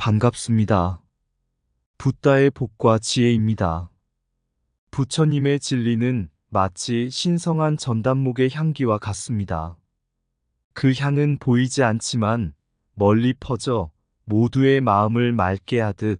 반갑습니다. 붓다의 복과 지혜입니다. 부처님의 진리는 마치 신성한 전단목의 향기와 같습니다. 그 향은 보이지 않지만 멀리 퍼져 모두의 마음을 맑게 하듯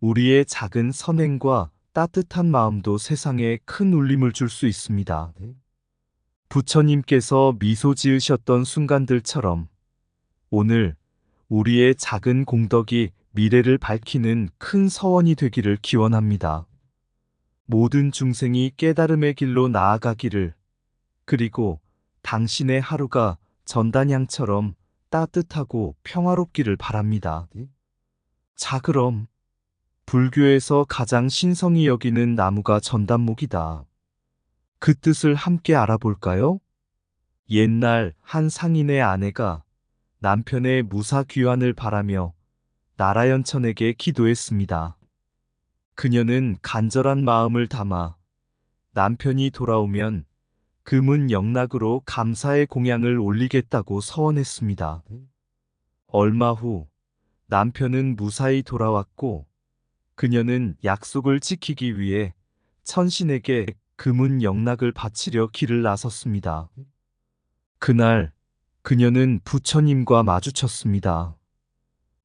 우리의 작은 선행과 따뜻한 마음도 세상에 큰 울림을 줄 수 있습니다. 부처님께서 미소 지으셨던 순간들처럼 오늘 우리의 작은 공덕이 미래를 밝히는 큰 서원이 되기를 기원합니다. 모든 중생이 깨달음의 길로 나아가기를 그리고 당신의 하루가 전단향처럼 따뜻하고 평화롭기를 바랍니다. 자, 그럼 불교에서 가장 신성히 여기는 나무가 전단목이다. 그 뜻을 함께 알아볼까요? 옛날 한 상인의 아내가 남편의 무사 귀환을 바라며 나라연천에게 기도했습니다. 그녀는 간절한 마음을 담아 남편이 돌아오면 금은 영락으로 감사의 공양을 올리겠다고 서원했습니다. 얼마 후 남편은 무사히 돌아왔고 그녀는 약속을 지키기 위해 천신에게 금은 영락을 바치려 길을 나섰습니다. 그날 그녀는 부처님과 마주쳤습니다.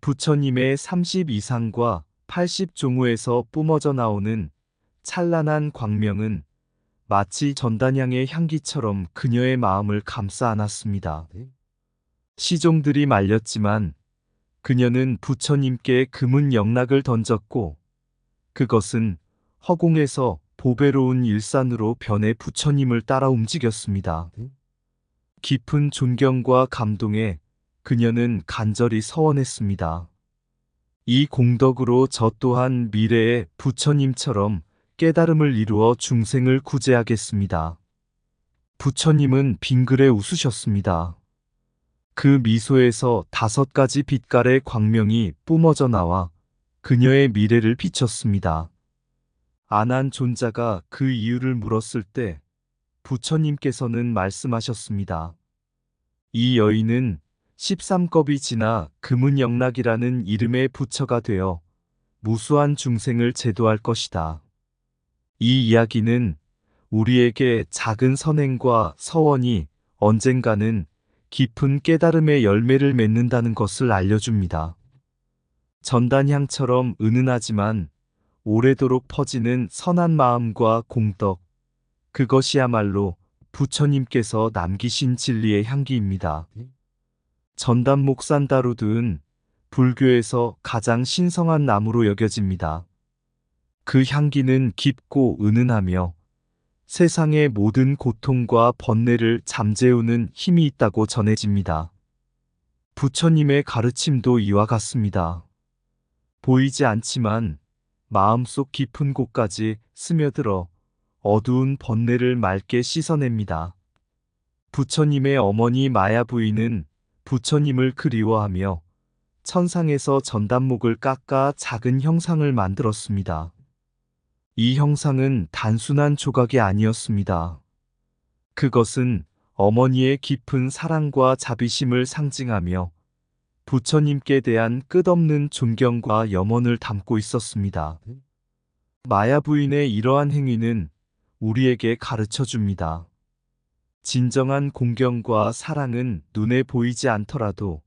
부처님의 30 이상과 80 종우에서 뿜어져 나오는 찬란한 광명은 마치 전단향의 향기처럼 그녀의 마음을 감싸 안았습니다. 시종들이 말렸지만 그녀는 부처님께 금은 영락을 던졌고 그것은 허공에서 보배로운 일산으로 변해 부처님을 따라 움직였습니다. 깊은 존경과 감동에 그녀는 간절히 서원했습니다. 이 공덕으로 저 또한 미래의 부처님처럼 깨달음을 이루어 중생을 구제하겠습니다. 부처님은 빙글에 웃으셨습니다. 그 미소에서 다섯 가지 빛깔의 광명이 뿜어져 나와 그녀의 미래를 비췄습니다. 안한 존자가 그 이유를 물었을 때 부처님께서는 말씀하셨습니다. 이 여인은 13겁이 지나 금은영락이라는 이름의 부처가 되어 무수한 중생을 제도할 것이다. 이 이야기는 우리에게 작은 선행과 서원이 언젠가는 깊은 깨달음의 열매를 맺는다는 것을 알려줍니다. 전단향처럼 은은하지만 오래도록 퍼지는 선한 마음과 공덕, 그것이야말로 부처님께서 남기신 진리의 향기입니다. 전단목 산다루드은 불교에서 가장 신성한 나무로 여겨집니다. 그 향기는 깊고 은은하며 세상의 모든 고통과 번뇌를 잠재우는 힘이 있다고 전해집니다. 부처님의 가르침도 이와 같습니다. 보이지 않지만 마음속 깊은 곳까지 스며들어 어두운 번뇌를 맑게 씻어냅니다. 부처님의 어머니 마야 부인은 부처님을 그리워하며 천상에서 전단목을 깎아 작은 형상을 만들었습니다. 이 형상은 단순한 조각이 아니었습니다. 그것은 어머니의 깊은 사랑과 자비심을 상징하며 부처님께 대한 끝없는 존경과 염원을 담고 있었습니다. 마야 부인의 이러한 행위는 우리에게 가르쳐 줍니다. 진정한 공경과 사랑은 눈에 보이지 않더라도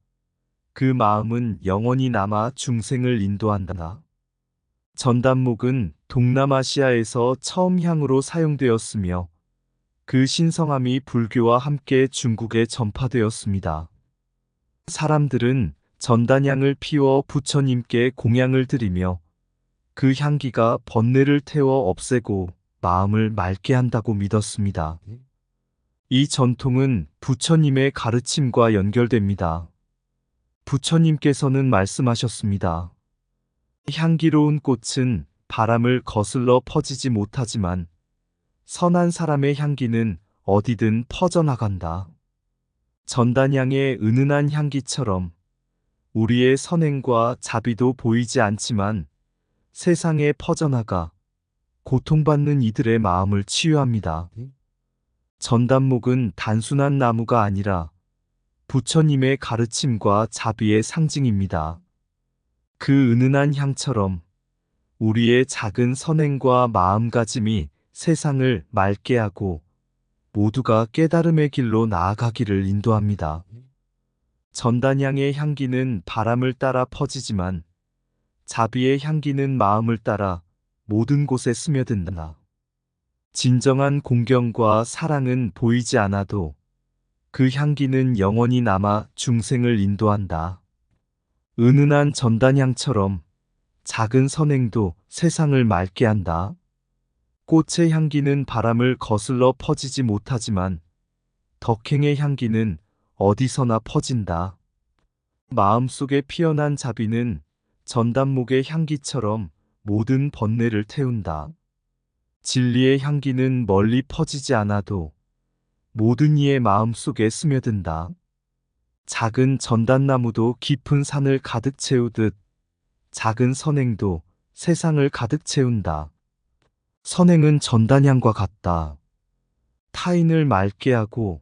그 마음은 영원히 남아 중생을 인도한다. 전단목은 동남아시아에서 처음 향으로 사용되었으며 그 신성함이 불교와 함께 중국에 전파되었습니다. 사람들은 전단향을 피워 부처님께 공양을 드리며 그 향기가 번뇌를 태워 없애고 마음을 맑게 한다고 믿었습니다. 이 전통은 부처님의 가르침과 연결됩니다. 부처님께서는 말씀하셨습니다. 향기로운 꽃은 바람을 거슬러 퍼지지 못하지만 선한 사람의 향기는 어디든 퍼져나간다. 전단향의 은은한 향기처럼 우리의 선행과 자비도 보이지 않지만 세상에 퍼져나가 고통받는 이들의 마음을 치유합니다. 전단목은 단순한 나무가 아니라 부처님의 가르침과 자비의 상징입니다. 그 은은한 향처럼 우리의 작은 선행과 마음가짐이 세상을 맑게 하고 모두가 깨달음의 길로 나아가기를 인도합니다. 전단향의 향기는 바람을 따라 퍼지지만 자비의 향기는 마음을 따라 모든 곳에 스며든다. 진정한 공경과 사랑은 보이지 않아도 그 향기는 영원히 남아 중생을 인도한다. 은은한 전단향처럼 작은 선행도 세상을 맑게 한다. 꽃의 향기는 바람을 거슬러 퍼지지 못하지만 덕행의 향기는 어디서나 퍼진다. 마음속에 피어난 자비는 전단목의 향기처럼 모든 번뇌를 태운다. 진리의 향기는 멀리 퍼지지 않아도 모든 이의 마음속에 스며든다. 작은 전단나무도 깊은 산을 가득 채우듯 작은 선행도 세상을 가득 채운다. 선행은 전단향과 같다. 타인을 맑게 하고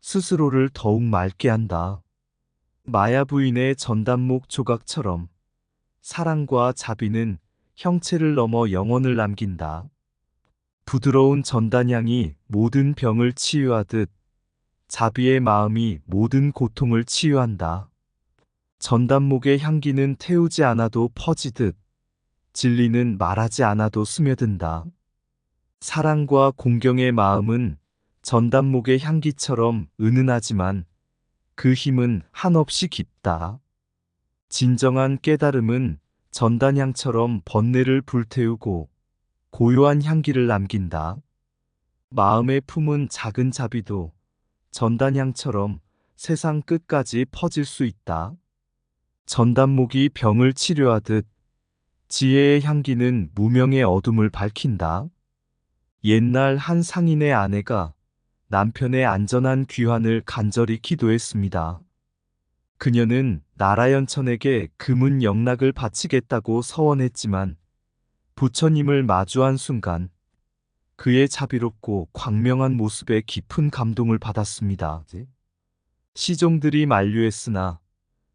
스스로를 더욱 맑게 한다. 마야 부인의 전단목 조각처럼 사랑과 자비는 형체를 넘어 영혼을 남긴다. 부드러운 전단향이 모든 병을 치유하듯 자비의 마음이 모든 고통을 치유한다. 전단목의 향기는 태우지 않아도 퍼지듯 진리는 말하지 않아도 스며든다. 사랑과 공경의 마음은 전단목의 향기처럼 은은하지만 그 힘은 한없이 깊다. 진정한 깨달음은 전단향처럼 번뇌를 불태우고 고요한 향기를 남긴다. 마음에 품은 작은 자비도 전단향처럼 세상 끝까지 퍼질 수 있다. 전단목이 병을 치료하듯 지혜의 향기는 무명의 어둠을 밝힌다. 옛날 한 상인의 아내가 남편의 안전한 귀환을 간절히 기도했습니다. 그녀는 나라연천에게 금은 영락을 바치겠다고 서원했지만 부처님을 마주한 순간 그의 자비롭고 광명한 모습에 깊은 감동을 받았습니다. 시종들이 만류했으나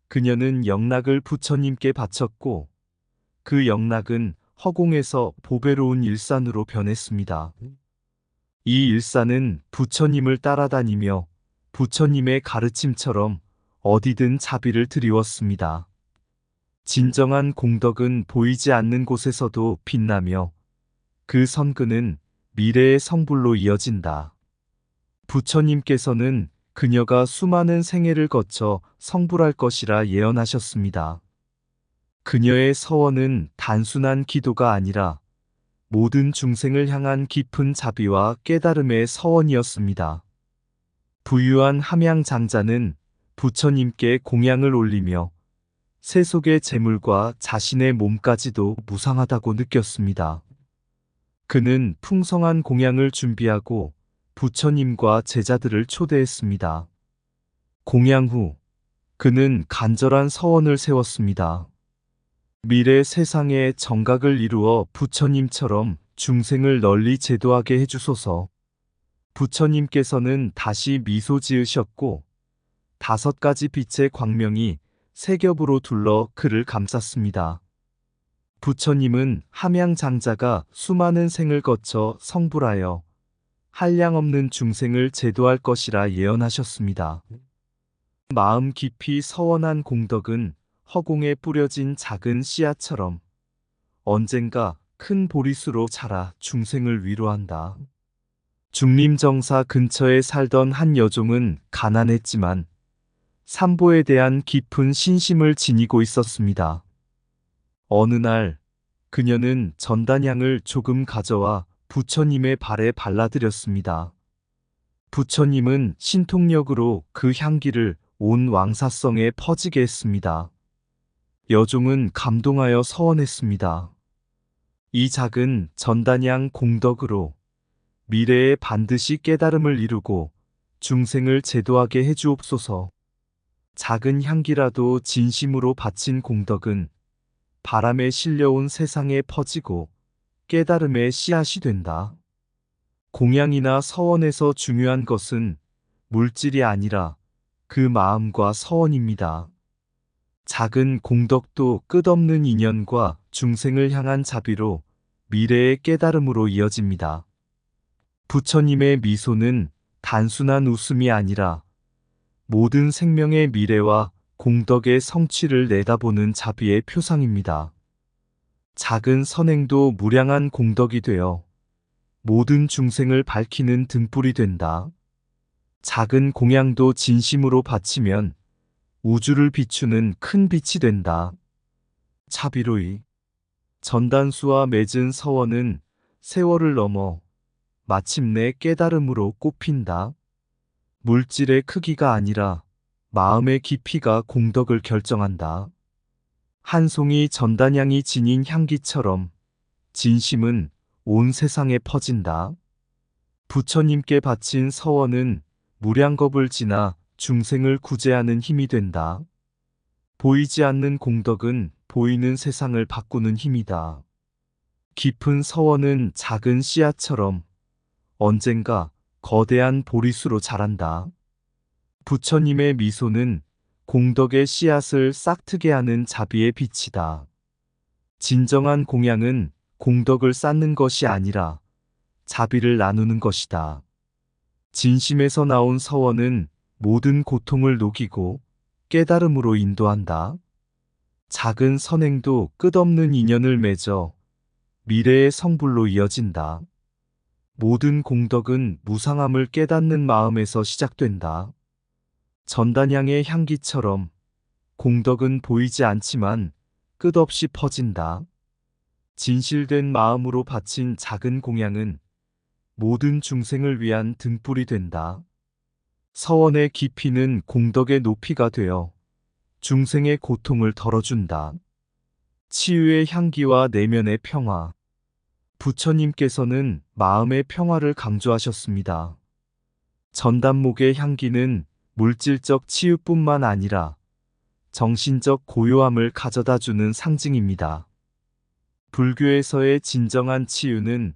그녀는 영락을 부처님께 바쳤고 그 영락은 허공에서 보배로운 일산으로 변했습니다. 이 일산은 부처님을 따라다니며 부처님의 가르침처럼 어디든 자비를 드리웠습니다. 진정한 공덕은 보이지 않는 곳에서도 빛나며 그 선근은 미래의 성불로 이어진다. 부처님께서는 그녀가 수많은 생애를 거쳐 성불할 것이라 예언하셨습니다. 그녀의 서원은 단순한 기도가 아니라 모든 중생을 향한 깊은 자비와 깨달음의 서원이었습니다. 부유한 함양 장자는 부처님께 공양을 올리며 세속의 재물과 자신의 몸까지도 무상하다고 느꼈습니다. 그는 풍성한 공양을 준비하고 부처님과 제자들을 초대했습니다. 공양 후 그는 간절한 서원을 세웠습니다. 미래 세상의 정각을 이루어 부처님처럼 중생을 널리 제도하게 해주소서. 부처님께서는 다시 미소 지으셨고 다섯 가지 빛의 광명이 세 겹으로 둘러 그를 감쌌습니다. 부처님은 함양 장자가 수많은 생을 거쳐 성불하여 한량 없는 중생을 제도할 것이라 예언하셨습니다. 마음 깊이 서원한 공덕은 허공에 뿌려진 작은 씨앗처럼 언젠가 큰 보리수로 자라 중생을 위로한다. 중림정사 근처에 살던 한 여종은 가난했지만 삼보에 대한 깊은 신심을 지니고 있었습니다. 어느 날 그녀는 전단향을 조금 가져와 부처님의 발에 발라드렸습니다. 부처님은 신통력으로 그 향기를 온 왕사성에 퍼지게 했습니다. 여종은 감동하여 서원했습니다. 이 작은 전단양 공덕으로 미래에 반드시 깨달음을 이루고 중생을 제도하게 해주옵소서. 작은 향기라도 진심으로 바친 공덕은 바람에 실려온 세상에 퍼지고 깨달음의 씨앗이 된다. 공양이나 서원에서 중요한 것은 물질이 아니라 그 마음과 서원입니다. 작은 공덕도 끝없는 인연과 중생을 향한 자비로 미래의 깨달음으로 이어집니다. 부처님의 미소는 단순한 웃음이 아니라 모든 생명의 미래와 공덕의 성취를 내다보는 자비의 표상입니다. 작은 선행도 무량한 공덕이 되어 모든 중생을 밝히는 등불이 된다. 작은 공양도 진심으로 바치면 우주를 비추는 큰 빛이 된다. 차비로이 전단수와 맺은 서원은 세월을 넘어 마침내 깨달음으로 꽃핀다. 물질의 크기가 아니라 마음의 깊이가 공덕을 결정한다. 한 송이 전단향이 지닌 향기처럼 진심은 온 세상에 퍼진다. 부처님께 바친 서원은 무량겁을 지나 중생을 구제하는 힘이 된다. 보이지 않는 공덕은 보이는 세상을 바꾸는 힘이다. 깊은 서원은 작은 씨앗처럼 언젠가 거대한 보리수로 자란다. 부처님의 미소는 공덕의 씨앗을 싹트게 하는 자비의 빛이다. 진정한 공양은 공덕을 쌓는 것이 아니라 자비를 나누는 것이다. 진심에서 나온 서원은 모든 고통을 녹이고 깨달음으로 인도한다. 작은 선행도 끝없는 인연을 맺어 미래의 성불로 이어진다. 모든 공덕은 무상함을 깨닫는 마음에서 시작된다. 전단향의 향기처럼 공덕은 보이지 않지만 끝없이 퍼진다. 진실된 마음으로 바친 작은 공양은 모든 중생을 위한 등불이 된다. 서원의 깊이는 공덕의 높이가 되어 중생의 고통을 덜어준다. 치유의 향기와 내면의 평화. 부처님께서는 마음의 평화를 강조하셨습니다. 전단목의 향기는 물질적 치유뿐만 아니라 정신적 고요함을 가져다 주는 상징입니다. 불교에서의 진정한 치유는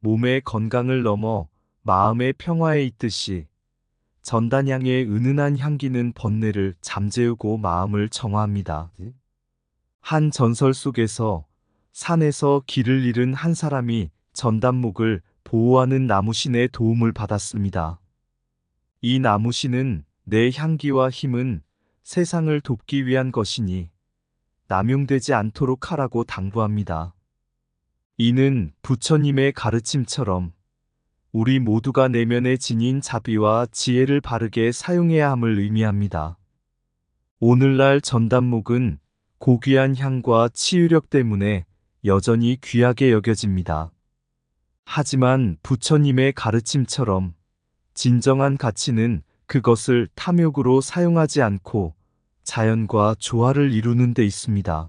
몸의 건강을 넘어 마음의 평화에 있듯이 전단향의 은은한 향기는 번뇌를 잠재우고 마음을 정화합니다. 한 전설 속에서 산에서 길을 잃은 한 사람이 전단목을 보호하는 나무신의 도움을 받았습니다. 이 나무신은 내 향기와 힘은 세상을 돕기 위한 것이니 남용되지 않도록 하라고 당부합니다. 이는 부처님의 가르침처럼 우리 모두가 내면에 지닌 자비와 지혜를 바르게 사용해야 함을 의미합니다. 오늘날 전단목은 고귀한 향과 치유력 때문에 여전히 귀하게 여겨집니다. 하지만 부처님의 가르침처럼 진정한 가치는 그것을 탐욕으로 사용하지 않고 자연과 조화를 이루는 데 있습니다.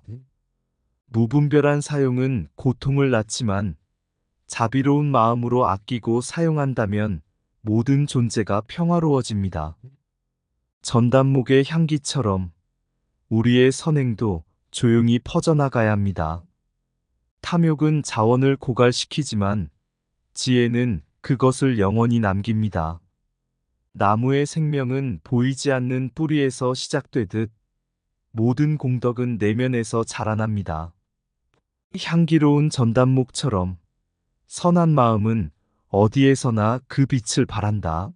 무분별한 사용은 고통을 낳지만 자비로운 마음으로 아끼고 사용한다면 모든 존재가 평화로워집니다. 전단목의 향기처럼 우리의 선행도 조용히 퍼져나가야 합니다. 탐욕은 자원을 고갈시키지만 지혜는 그것을 영원히 남깁니다. 나무의 생명은 보이지 않는 뿌리에서 시작되듯 모든 공덕은 내면에서 자라납니다. 향기로운 전단목처럼 선한 마음은 어디에서나 그 빛을 발한다.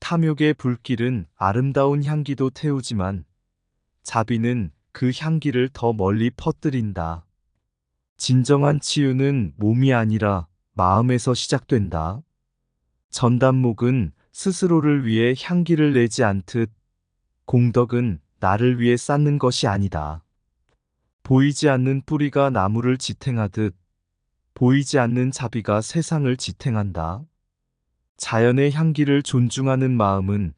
탐욕의 불길은 아름다운 향기도 태우지만 자비는 그 향기를 더 멀리 퍼뜨린다. 진정한 치유는 몸이 아니라 마음에서 시작된다. 전단목은 스스로를 위해 향기를 내지 않듯 공덕은 나를 위해 쌓는 것이 아니다. 보이지 않는 뿌리가 나무를 지탱하듯 보이지 않는 자비가 세상을 지탱한다. 자연의 향기를 존중하는 마음은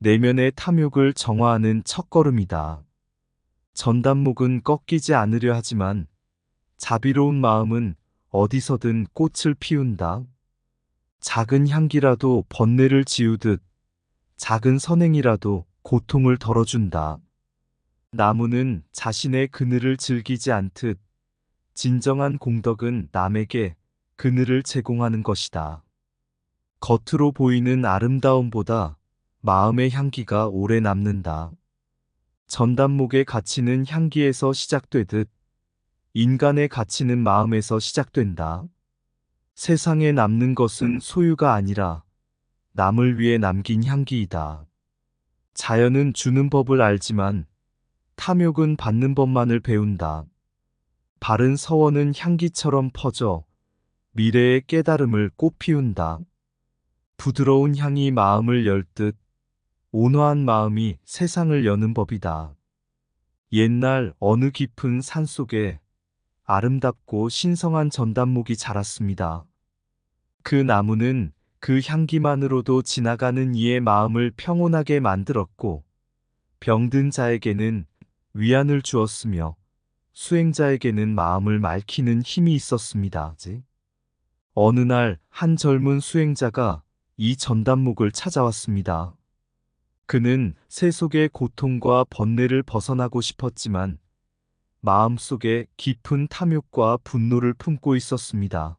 내면의 탐욕을 정화하는 첫걸음이다. 전단목은 꺾이지 않으려 하지만 자비로운 마음은 어디서든 꽃을 피운다. 작은 향기라도 번뇌를 지우듯 작은 선행이라도 고통을 덜어준다. 나무는 자신의 그늘을 즐기지 않듯 진정한 공덕은 남에게 그늘을 제공하는 것이다. 겉으로 보이는 아름다움보다 마음의 향기가 오래 남는다. 전단목의 가치는 향기에서 시작되듯 인간의 가치는 마음에서 시작된다. 세상에 남는 것은 소유가 아니라 남을 위해 남긴 향기이다. 자연은 주는 법을 알지만 탐욕은 받는 법만을 배운다. 바른 서원은 향기처럼 퍼져 미래의 깨달음을 꽃피운다. 부드러운 향이 마음을 열듯 온화한 마음이 세상을 여는 법이다. 옛날 어느 깊은 산 속에 아름답고 신성한 전단목이 자랐습니다. 그 나무는 그 향기만으로도 지나가는 이의 마음을 평온하게 만들었고, 병든 자에게는 위안을 주었으며, 수행자에게는 마음을 맑히는 힘이 있었습니다. 어느 날 한 젊은 수행자가 이 전단목을 찾아왔습니다. 그는 세 속의 고통과 번뇌를 벗어나고 싶었지만 마음속에 깊은 탐욕과 분노를 품고 있었습니다.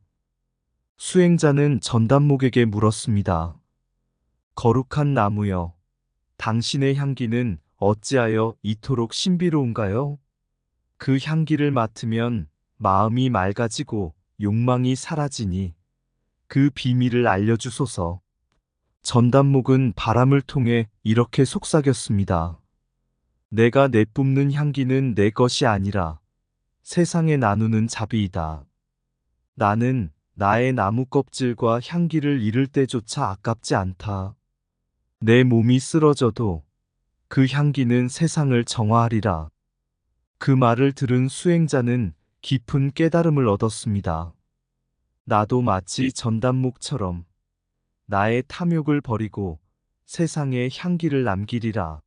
수행자는 전단목에게 물었습니다. 거룩한 나무여, 당신의 향기는 어찌하여 이토록 신비로운가요? 그 향기를 맡으면 마음이 맑아지고 욕망이 사라지니 그 비밀을 알려주소서. 전단목은 바람을 통해 이렇게 속삭였습니다. 내가 내뿜는 향기는 내 것이 아니라 세상에 나누는 자비이다. 나는 나의 나무 껍질과 향기를 잃을 때조차 아깝지 않다. 내 몸이 쓰러져도 그 향기는 세상을 정화하리라. 그 말을 들은 수행자는 깊은 깨달음을 얻었습니다. 나도 마치 전단목처럼 나의 탐욕을 버리고 세상에 향기를 남기리라.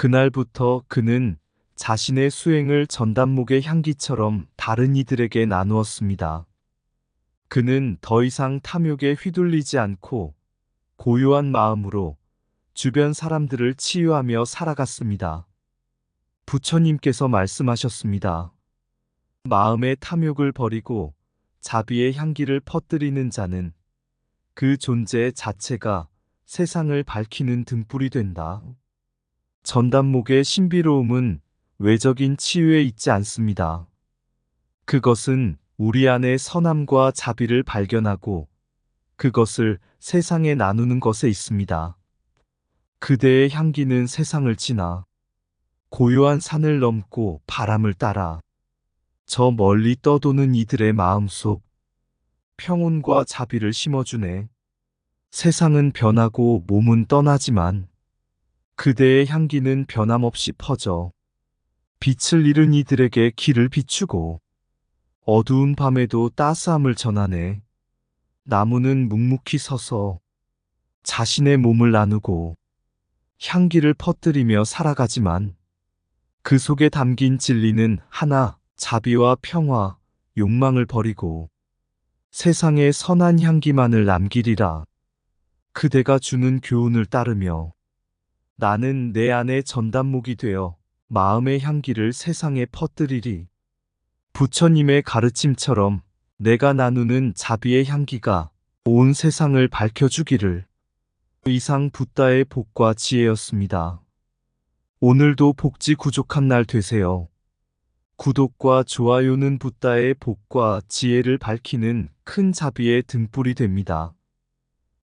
그날부터 그는 자신의 수행을 전단목의 향기처럼 다른 이들에게 나누었습니다. 그는 더 이상 탐욕에 휘둘리지 않고 고요한 마음으로 주변 사람들을 치유하며 살아갔습니다. 부처님께서 말씀하셨습니다. 마음의 탐욕을 버리고 자비의 향기를 퍼뜨리는 자는 그 존재 자체가 세상을 밝히는 등불이 된다. 전단목의 신비로움은 외적인 치유에 있지 않습니다. 그것은 우리 안의 선함과 자비를 발견하고 그것을 세상에 나누는 것에 있습니다. 그대의 향기는 세상을 지나 고요한 산을 넘고 바람을 따라 저 멀리 떠도는 이들의 마음속 평온과 자비를 심어주네. 세상은 변하고 몸은 떠나지만 그대의 향기는 변함없이 퍼져 빛을 잃은 이들에게 길을 비추고 어두운 밤에도 따스함을 전하네. 나무는 묵묵히 서서 자신의 몸을 나누고 향기를 퍼뜨리며 살아가지만 그 속에 담긴 진리는 하나, 자비와 평화, 욕망을 버리고 세상에 선한 향기만을 남기리라. 그대가 주는 교훈을 따르며 나는 내 안의 전단목이 되어 마음의 향기를 세상에 퍼뜨리리. 부처님의 가르침처럼 내가 나누는 자비의 향기가 온 세상을 밝혀주기를. 이상 붓다의 복과 지혜였습니다. 오늘도 복지 구족한 날 되세요. 구독과 좋아요는 붓다의 복과 지혜를 밝히는 큰 자비의 등불이 됩니다.